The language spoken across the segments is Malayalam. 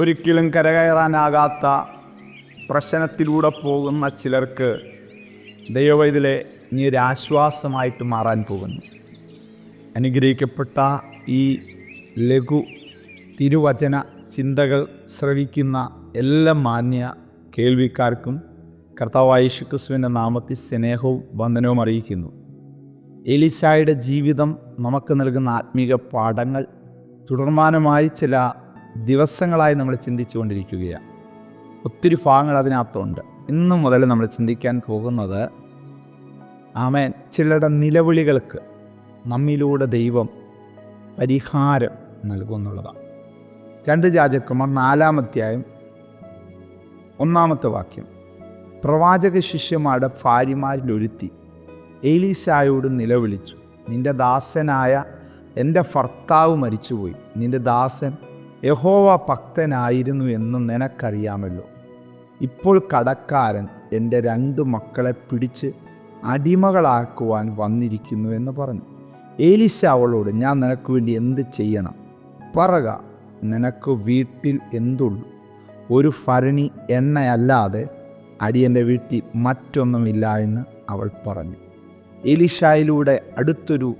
ഒരിക്കലും കരകയറാനാകാത്ത പ്രശ്നത്തിലൂടെ പോകുന്ന ചിലർക്ക് ദൈവവൈതിലെ നീ ഒരു ആശ്വാസമായിട്ട് മാറാൻ പോകുന്നു. അനുഗ്രഹിക്കപ്പെട്ട ഈ ലഘു തിരുവചന ചിന്തകൾ ശ്രവിക്കുന്ന എല്ലാ മാന്യ കേൾവിക്കാർക്കും കർത്താവായ നാമത്തിൽ സ്നേഹവും വന്ദനവും അറിയിക്കുന്നു. എലിസായുടെ ജീവിതം നമുക്ക് നൽകുന്ന ആത്മീക പാഠങ്ങൾ തുടർമാനമായി ചില ദിവസങ്ങളായി നമ്മൾ ചിന്തിച്ചുകൊണ്ടിരിക്കുകയാണ്. ഒത്തിരി ഭാഗങ്ങൾ അതിനകത്തുണ്ട്. ഇന്നു മുതൽ നമ്മൾ ചിന്തിക്കാൻ പോകുന്നത് ആമേൻ ചിലരുടെ നിലവിളികൾക്ക് നമ്മിലൂടെ ദൈവം പരിഹാരം നൽകുമെന്നുള്ളതാണ് രണ്ട് രാജകുമാർ നാലാമധ്യായം ഒന്നാമത്തെ വാക്യം. പ്രവാചക ശിഷ്യന്മാരുടെ ഭാര്യമാരിൽ ഒരുത്തി ഏലീസായോട് നിലവിളിച്ചു. നിന്റെ ദാസനായ എന്റെ ഭർത്താവ് മരിച്ചുപോയി. നിന്റെ ദാസൻ യഹോവ ഭക്തനായിരുന്നു എന്ന് നിനക്കറിയാമല്ലോ. ഇപ്പോൾ കടക്കാരൻ എന്റെ രണ്ട് മക്കളെ പിടിച്ച് അടിമകളാക്കുവാൻ വന്നിരിക്കുന്നു എന്ന് പറഞ്ഞു. ഏലിശ അവളോട് ഞാൻ നിനക്ക് വേണ്ടി എന്ത് ചെയ്യണം? പറക നിനക്ക് വീട്ടിൽ എന്തുള്ളൂ? ഒരു ഭരണി എണ്ണയല്ലാതെ അടിയന്റെ വീട്ടിൽ മറ്റൊന്നുമില്ല എന്ന് അവൾ പറഞ്ഞു. എലിഷായിലൂടെ അടുത്തൊരു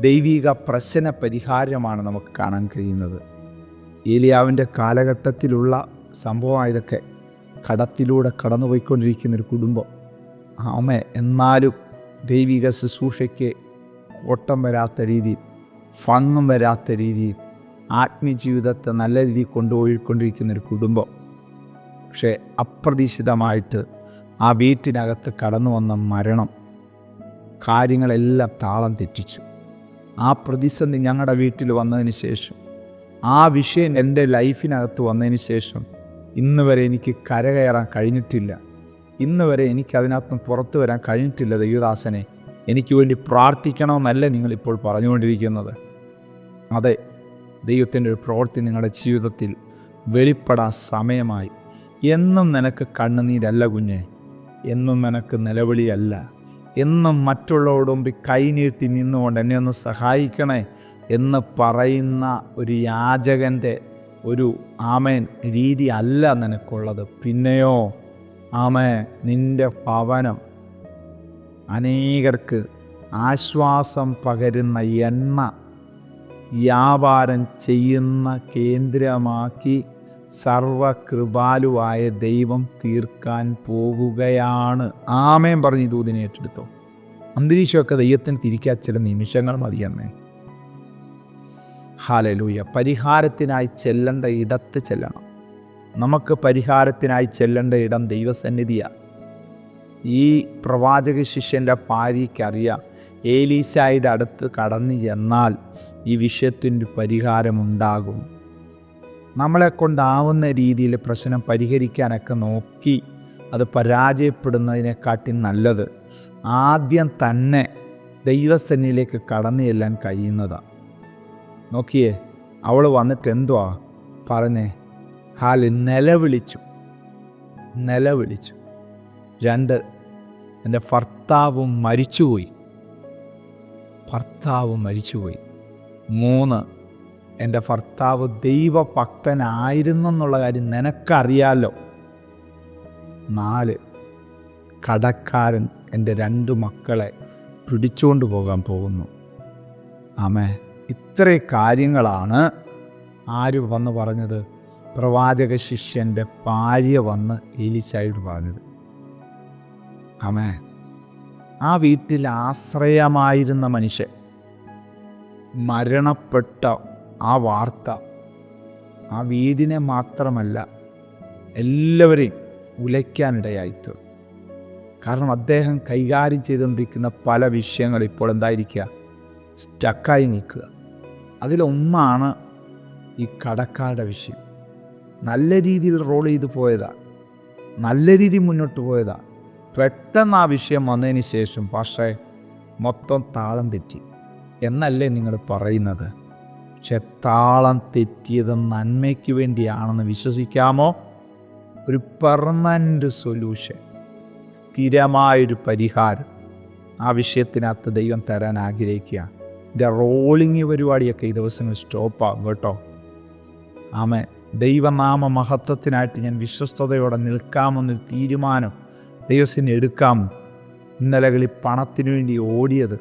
ദൈവിക പ്രശ്ന പരിഹാരമാണ് നമുക്ക് കാണാൻ കഴിയുന്നത്. ഏലിയാവിന്റെ കാലഘട്ടത്തിലുള്ള സംഭവമാണ് ഇതൊക്കെ കടത്തിലൂടെ കടന്നുപോയിക്കൊണ്ടിരിക്കുന്ന ഒരു കുടുംബം. ആമ എന്നാലും ദൈവിക ശുശ്രൂഷയ്ക്ക് ഓട്ടം വരാത്ത രീതിയിൽ ഭംഗം വരാത്ത രീതിയിൽ ആത്മീയജീവിതത്തെ നല്ല രീതിയിൽ കൊണ്ടുപോയിക്കൊണ്ടിരിക്കുന്ന ഒരു കുടുംബം. പക്ഷേ അപ്രതീക്ഷിതമായിട്ട് ആ വീട്ടിനകത്ത് കടന്നു വന്ന മരണം കാര്യങ്ങളെല്ലാം താളം തെറ്റിച്ചു. ആ പ്രതിസന്ധി ഞങ്ങളുടെ വീട്ടിൽ വന്നതിന് ശേഷം ആ വിഷയം എന്റെ ലൈഫിനകത്ത് വന്നതിന് ശേഷം ഇന്ന് വരെ എനിക്ക് കരകയറാൻ കഴിഞ്ഞിട്ടില്ല. ഇന്ന് വരെ എനിക്ക് അതിനകത്തുനിന്ന് പുറത്തു വരാൻ കഴിഞ്ഞിട്ടില്ല ദൈവദാസനെ. എനിക്ക് വേണ്ടി പ്രാർത്ഥിക്കണമെന്നല്ല നിങ്ങളിപ്പോൾ പറഞ്ഞുകൊണ്ടിരിക്കുന്നത്. അതെ ദൈവത്തിന്റെ ഒരു പ്രവൃത്തി നിങ്ങളുടെ ജീവിതത്തിൽ വെളിപ്പെടാൻ സമയമായി. എന്നും നിനക്ക് കണ്ണുനീരല്ല കുഞ്ഞെ. എന്നും നിനക്ക് നിലവിളിയല്ല. എന്നും മറ്റുള്ളവരോടുമ്പി കൈനീർത്തി നിന്നുകൊണ്ട് എന്നെ ഒന്ന് സഹായിക്കണേ. എന്ന് പറയുന്ന ഒരു യാചകന്റെ ഒരു ആമേൻ രീതി അല്ല നിനക്കുള്ളത്. പിന്നെയോ ആമേ നിന്റെ ഭവനം അനേകർക്ക് ആശ്വാസം പകരുന്ന എണ്ണ വ്യാപാരം ചെയ്യുന്ന കേന്ദ്രമാക്കി സർവകൃപാലുവായ ദൈവം തീർക്കാൻ പോകുകയാണ്. ആമേൻ പറഞ്ഞ് ദൂതിനെ ഏറ്റെടുത്തോ. അന്തരീക്ഷമൊക്കെ ദൈവത്തിന് തിരിക്കാൻ ചില നിമിഷങ്ങൾ മതിയെന്നേ. ഹാലലൂയ. പരിഹാരത്തിനായി ചെല്ലേണ്ട ഇടത്ത് ചെല്ലണം. നമുക്ക് പരിഹാരത്തിനായി ചെല്ലേണ്ട ഇടം ദൈവസന്നിധിയാണ് ഈ പ്രവാചക ശിഷ്യന്റെ ഭാര്യയ്ക്കറിയാം ഏലീസായുടെ അടുത്ത് കടന്നു ചെന്നാൽ ഈ വിഷയത്തിന്റെ പരിഹാരമുണ്ടാകും. നമ്മളെ കൊണ്ടാവുന്ന രീതിയിൽ പ്രശ്നം പരിഹരിക്കാനൊക്കെ നോക്കി അത് പരാജയപ്പെടുന്നതിനെക്കാട്ടി നല്ലത് ആദ്യം തന്നെ ദൈവസന്നിധിയിലേക്ക് കടന്നു ചെല്ലാൻ കഴിയുന്നതാണ് നോക്കിയേ അവൾ വന്നിട്ട് എന്തുവാ പറഞ്ഞേ. ഹാൽ നിലവിളിച്ചു. നിലവിളിച്ചു. രണ്ട് എന്റെ ഭർത്താവും മരിച്ചുപോയി. ഭർത്താവ് മരിച്ചുപോയി. മൂന്ന് എന്റെ ഭർത്താവ് ദൈവഭക്തനായിരുന്നു എന്നുള്ള കാര്യം നിനക്കറിയാലോ. നാല് കടക്കാരൻ എന്റെ രണ്ട് മക്കളെ പിടിച്ചുകൊണ്ട് പോകാൻ പോകുന്നു. ആമേ ഇത്ര കാര്യങ്ങളാണ്. ആര് വന്ന് പറഞ്ഞത്? പ്രവാചക ശിഷ്യന്റെ ഭാര്യ വന്ന് എലിശായോട് പറഞ്ഞത്. ആമേ ആ വീട്ടിൽ ആശ്രയമായിരുന്ന മനുഷ്യൻ മരണപ്പെട്ട ആ വാർത്ത ആ വീടിനെ മാത്രമല്ല എല്ലാവരെയും ഉലയ്ക്കാനിടയായിത്തു കാരണം അദ്ദേഹം കൈകാര്യം ചെയ്തുകൊണ്ടിരിക്കുന്ന പല വിഷയങ്ങൾ ഇപ്പോൾ എന്തായിരിക്കുക? സ്റ്റക്കായി നിൽക്കുക. അതിലൊന്നാണ് ഈ കടക്കാരുടെ വിഷയം. നല്ല രീതിയിൽ റോൾ ചെയ്ത് പോയതാ. നല്ല രീതി മുന്നോട്ട് പോയതാ. പെട്ടെന്ന് ആ വിഷയം വന്നതിന് ശേഷം പക്ഷേ മൊത്തം താളം തെറ്റി. എന്നല്ലേ നിങ്ങൾ പറയുന്നത്? പക്ഷെ താളം തെറ്റിയത് നന്മയ്ക്ക് വേണ്ടിയാണെന്ന് വിശ്വസിക്കാമോ? ഒരു പെർമനന്റ് സൊല്യൂഷൻ സ്ഥിരമായൊരു പരിഹാരം. ആ വിഷയത്തിനകത്ത് ദൈവം തരാൻ ആഗ്രഹിക്കുക ഇതിന്റെ റോളിങ് പരിപാടിയൊക്കെ ഈ ദിവസങ്ങൾ സ്റ്റോപ്പാകും കേട്ടോ. ആമേ ദൈവനാമ മഹത്വത്തിനായിട്ട് ഞാൻ വിശ്വസ്തയോടെ നിൽക്കാമെന്നൊരു തീരുമാനം ദൈവത്തിന് എടുക്കാം. ഇന്നലകളിൽ പണത്തിനു വേണ്ടി ഓടിയത്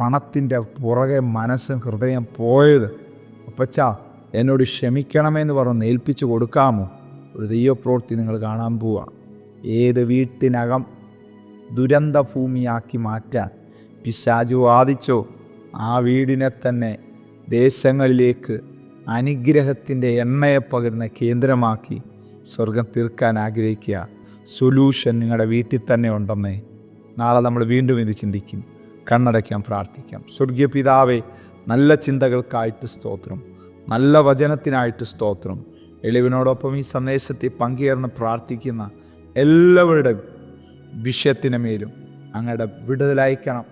പണത്തിന്റെ പുറകെ മനസ്സും ഹൃദയം പോയത്. അപ്പച്ചാ എന്നോട് ക്ഷമിക്കണമെന്ന് പറഞ്ഞ് ഏൽപ്പിച്ചു കൊടുക്കാമോ? ഒരു ദൈവപ്രവൃത്തി നിങ്ങൾ കാണാൻ പോവുക ഏത് വീട്ടിനകം ദുരന്ത ഭൂമിയാക്കി മാറ്റാൻ. പിശാജു വാദിച്ചോ ആ വീടിനെ തന്നെ ദേശങ്ങളിലേക്ക് അനുഗ്രഹത്തിന്റെ എണ്ണയെ പകരുന്ന കേന്ദ്രമാക്കി സ്വർഗം തീർക്കാൻ ആഗ്രഹിക്കുക. സൊല്യൂഷൻ നിങ്ങളുടെ വീട്ടിൽ തന്നെ ഉണ്ടെന്നേ നാളെ നമ്മൾ വീണ്ടും ഇത് ചിന്തിക്കും. കണ്ണടയ്ക്കാൻ പ്രാർത്ഥിക്കാം. സ്വർഗീയ പിതാവേ നല്ല ചിന്തകൾക്കായിട്ട് സ്തോത്രം. നല്ല വചനത്തിനായിട്ട് സ്തോത്രം. എളിവിനോടൊപ്പം ഈ സന്ദേശത്തെ പങ്കുചേർന്ന് പ്രാർത്ഥിക്കുന്ന എല്ലാവരുടെ വിഷയത്തിന് മേലും അങ്ങയുടെ വിടുതലയക്കണം.